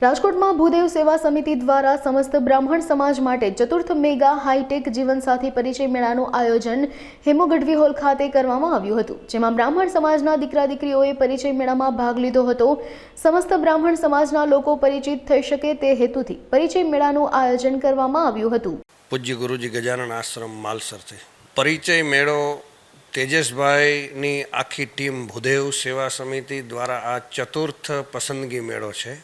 રાજકોટમાં ભૂદેવ સેવા સમિતિ દ્વારા સમસ્ત બ્રાહ્મણ સમાજ માટે ચતુર્થ મેગા હાઈટેક જીવનસાથી પરિચય મેળાનું આયોજન હેમુગઢવી હોલ ખાતે કરવામાં આવ્યું હતું, જેમાં બ્રાહ્મણ સમાજના દીકરા દીકરીઓએ પરિચય મેળામાં ભાગ લીધો હતો. સમસ્ત બ્રાહ્મણ સમાજના લોકો પરિચિત થઈ શકે તે હેતુથી પરિચય મેળાનું આયોજન કરવામાં આવ્યું હતું. પૂજ્ય ગુરુજી ગજાનન આશ્રમ માલસરથી. પરિચય મેળો તેજસભાઈની આખી ટીમ ભૂદેવ સેવા સમિતિ દ્વારા આ ચતુર્થ પસંદગી મેળો છે.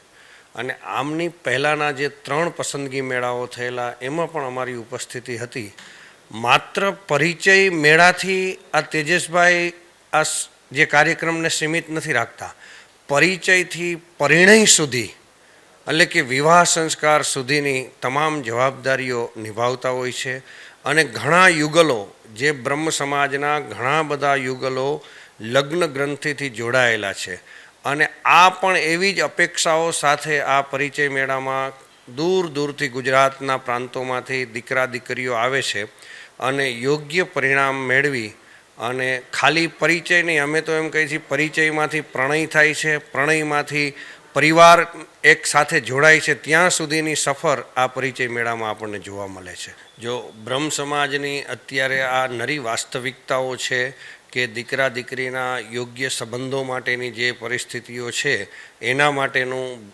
અને આમની પહેલાંના જે ત્રણ પસંદગી મેળાઓ થયેલા, એમાં પણ અમારી ઉપસ્થિતિ હતી. માત્ર પરિચય મેળાથી આ તેજસભાઈ આ જે કાર્યક્રમને સીમિત નથી રાખતા. પરિચયથી પરિણય સુધી, એટલે કે વિવાહ સંસ્કાર સુધીની તમામ જવાબદારીઓ નિભાવતા હોય છે. અને ઘણા યુગલો, જે બ્રહ્મ સમાજના ઘણા બધા યુગલો લગ્ન ગ્રંથિથી જોડાયેલા છે. અને આ પણ એવી જ અપેક્ષાઓ સાથે આ પરિચય મેળામાં દૂર દૂરથી ગુજરાતના પ્રાંતોમાંથી દીકરા દીકરીઓ આવે છે અને યોગ્ય પરિણામ મેળવી અને ખાલી પરિચય નહીં, અમે તો એમ કહીએ છીએ પરિચયમાંથી પ્રણય થાય છે, પ્રણયમાંથી પરિવાર એક સાથે જોડાય છે, ત્યાં સુધીની સફર આ પરિચય મેળામાં આપણને જોવા મળે છે. જો બ્રહ્મ સમાજની અત્યારે આ નરી વાસ્તવિકતાઓ છે કે દીકરા દીકરીના યોગ્ય સંબંધો માટેની જે પરિસ્થિતિઓ છે, એના માટેનું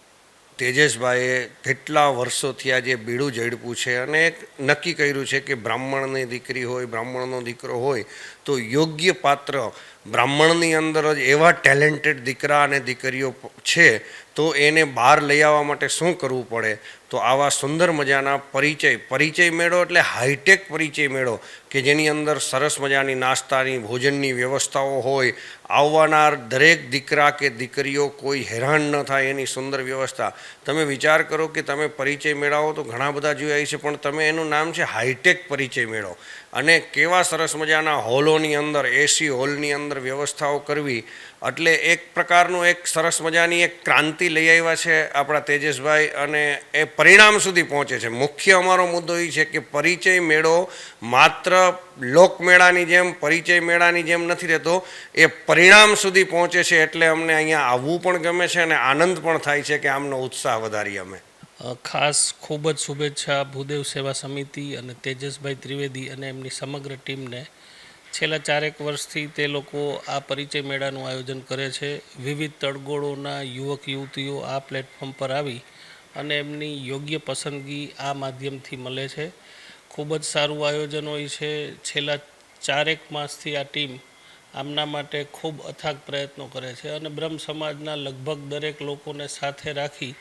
તેજસભાઈએ કેટલા વર્ષોથી આ જે બીડું ઝડપું છે અને નક્કી કર્યું છે કે બ્રાહ્મણની દીકરી હોય, બ્રાહ્મણનો દીકરો હોય, તો યોગ્ય પાત્ર બ્રાહ્મણની અંદર જ એવા ટેલેન્ટેડ દીકરા અને દીકરીઓ છે, તો એને બહાર લઈ આવવા માટે શું કરવું પડે? તો આવા સુંદર મજાના પરિચય પરિચય મેળો એટલે હાઈટેક પરિચય મેળો કે જેની અંદર સરસ મજાની નાસ્તાની, ભોજનની વ્યવસ્થાઓ હોય, આવવાનાર દરેક દીકરા કે દીકરીઓ કોઈ હેરાન ન થાય એની સુંદર વ્યવસ્થા. તમે વિચાર કરો કે તમે પરિચય મેળાવો તો ઘણા બધા જોયા છે, પણ તમે એનું નામ છે હાઈટેક પરિચય મેળો. અને કેવા સરસ મજાના હોલોની અંદર એસી હોલની અંદર વ્યવસ્થાઓ કરવી. એટલે એક પ્રકારનું એક સરસ મજાની એક ક્રાંતિ લઈ આવ્યા છે આપણા તેજસભાઈ અને એ પરિણામ સુધી પહોંચે છે. મુખ્ય અમારો મુદ્દો એ છે કે પરિચય મેળો માત્ર લોકમેળાની જેમ, પરિચય મેળાની જેમ નથી રહેતો. એ પરિણામ સુધી પહોંચે છે એટલે અમને અહીંયા આવવું પણ ગમે છે અને આનંદ પણ થાય છે કે આમનો ઉત્સાહ વધારીએ અમે. ખાસ ખૂબ જ શુભેચ્છા ભૂદેવ સેવા સમિતિ અને તેજસભાઈ ત્રિવેદી અને એમની સમગ્ર ટીમને. છેલ્લા ચારેક વર્ષથી તે લોકો આ પરિચય મેળાનું આયોજન કરે છે. વિવિધ તળગોળોના યુવક, યુવતીઓ આ પ્લેટફોર્મ પર આવી અને એમની યોગ્ય પસંદગી આ માધ્યમથી મળે છે. ખૂબ જ સારું આયોજન હોય છે. છેલ્લા ચારેક માસથી આ ટીમ આમના માટે ખૂબ અથાગ પ્રયત્નો કરે છે અને બ્રહ્મ સમાજના લગભગ દરેક લોકોને સાથે રાખી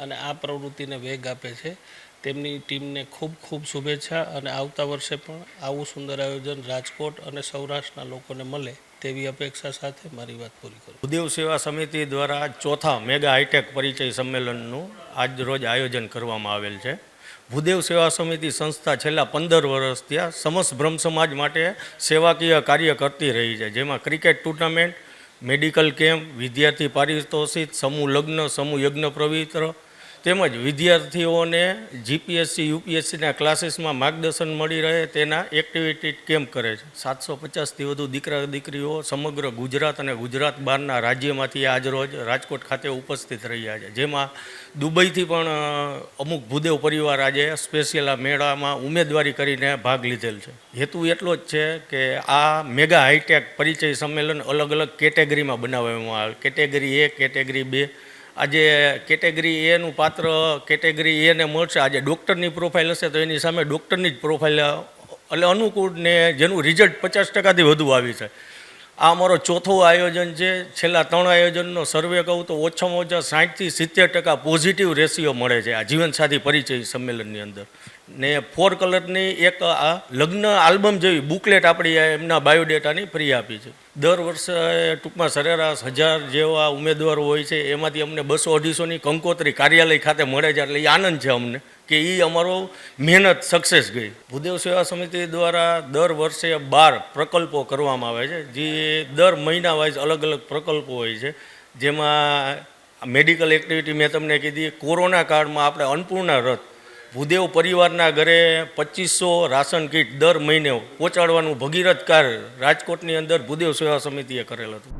અને આ પ્રવૃત્તિને વેગ આપે છે. તેમની ટીમને ખૂબ ખૂબ શુભેચ્છા અને આવતા વર્ષે પણ આવું સુંદર આયોજન રાજકોટ અને સૌરાષ્ટ્રના લોકોને મળે તેવી અપેક્ષા સાથે મારી વાત પૂરી કરું. ભૂદેવ સેવા સમિતિ દ્વારા ચોથા મેગા હાઈટેક પરિચય સંમેલનનું આજ રોજ આયોજન કરવામાં આવેલ છે. ભૂદેવ સેવા સમિતિ સંસ્થા છેલ્લા પંદર વર્ષ ત્યાં સમસ્ત બ્રહ્મ સમાજ માટે સેવાકીય કાર્ય કરતી રહી છે. જેમાં ક્રિકેટ ટુર્નામેન્ટ, મેડિકલ કેમ્પ, વિદ્યાર્થી પારિતોષિત, સમૂહ લગ્ન, સમૂહ યજ્ઞ પવિત્ર તેમજ વિદ્યાર્થીઓને જીપીએસસી યુપીએસસીના ક્લાસીસમાં માર્ગદર્શન મળી રહે તેના એક્ટિવિટી કેમ્પ કરે છે? સાતસો પચાસથી વધુ દીકરા દીકરીઓ સમગ્ર ગુજરાત અને ગુજરાત બહારના રાજ્યમાંથી આજરોજ રાજકોટ ખાતે ઉપસ્થિત રહ્યા છે. જેમાં દુબઈથી પણ અમુક ભૂદેવ પરિવાર આજે સ્પેશિયલ મેળામાં ઉમેદવારી કરીને ભાગ લીધેલ છે. હેતુ એટલો જ છે કે આ મેગા હાઈટેક પરિચય સંમેલન અલગ અલગ કેટેગરીમાં બનાવવામાં આવે. કેટેગરી એ કેટેગરી બે આજે કેટેગરી એનું પાત્ર, કેટેગરી એને મળશે. આજે ડૉક્ટરની પ્રોફાઇલ હશે તો એની સામે ડૉક્ટરની જ પ્રોફાઇલ એટલે અનુકૂળ ને જેનું રિઝલ્ટ પચાસ ટકાથી વધુ આવી છે. આ અમારો ચોથો આયોજન છે. છેલ્લા ત્રણ આયોજનનો સર્વે કહું તો ઓછામાં ઓછા સાઠથી સિત્તેર ટકા પોઝિટિવ રેશિયો મળે છે આ જીવનસાથી પરિચય સંમેલનની અંદર. ને ફોર કલરની એક આ લગ્ન આલ્બમ જેવી બુકલેટ આપણી એમના બાયોડેટાની ફ્રી આપી છે. દર વર્ષે ટૂંકમાં સરેરાશ હજાર જેવા ઉમેદવારો હોય છે, એમાંથી અમને બસો અઢીસોની કંકોત્રી કાર્યાલય ખાતે મળે છે, એટલે એ આનંદ છે અમને કે એ અમારો મહેનત સક્સેસ ગઈ. ભૂદેવ સેવા સમિતિ દ્વારા દર વર્ષે બાર પ્રકલ્પો કરવામાં આવે છે, જે દર મહિના વાઇઝ અલગ અલગ પ્રકલ્પો હોય છે. જેમાં મેડિકલ એક્ટિવિટી મેં તમને કીધી, કોરોના કાળમાં આપણે અન્નપૂર્ણા રથ ભૂદેવ પરિવારના ઘરે પચીસો રાશન કીટ દર મહિને પહોંચાડવાનું ભગીરથ કાર્ય રાજકોટની અંદર ભૂદેવ સેવા સમિતિએ કરેલ હતું.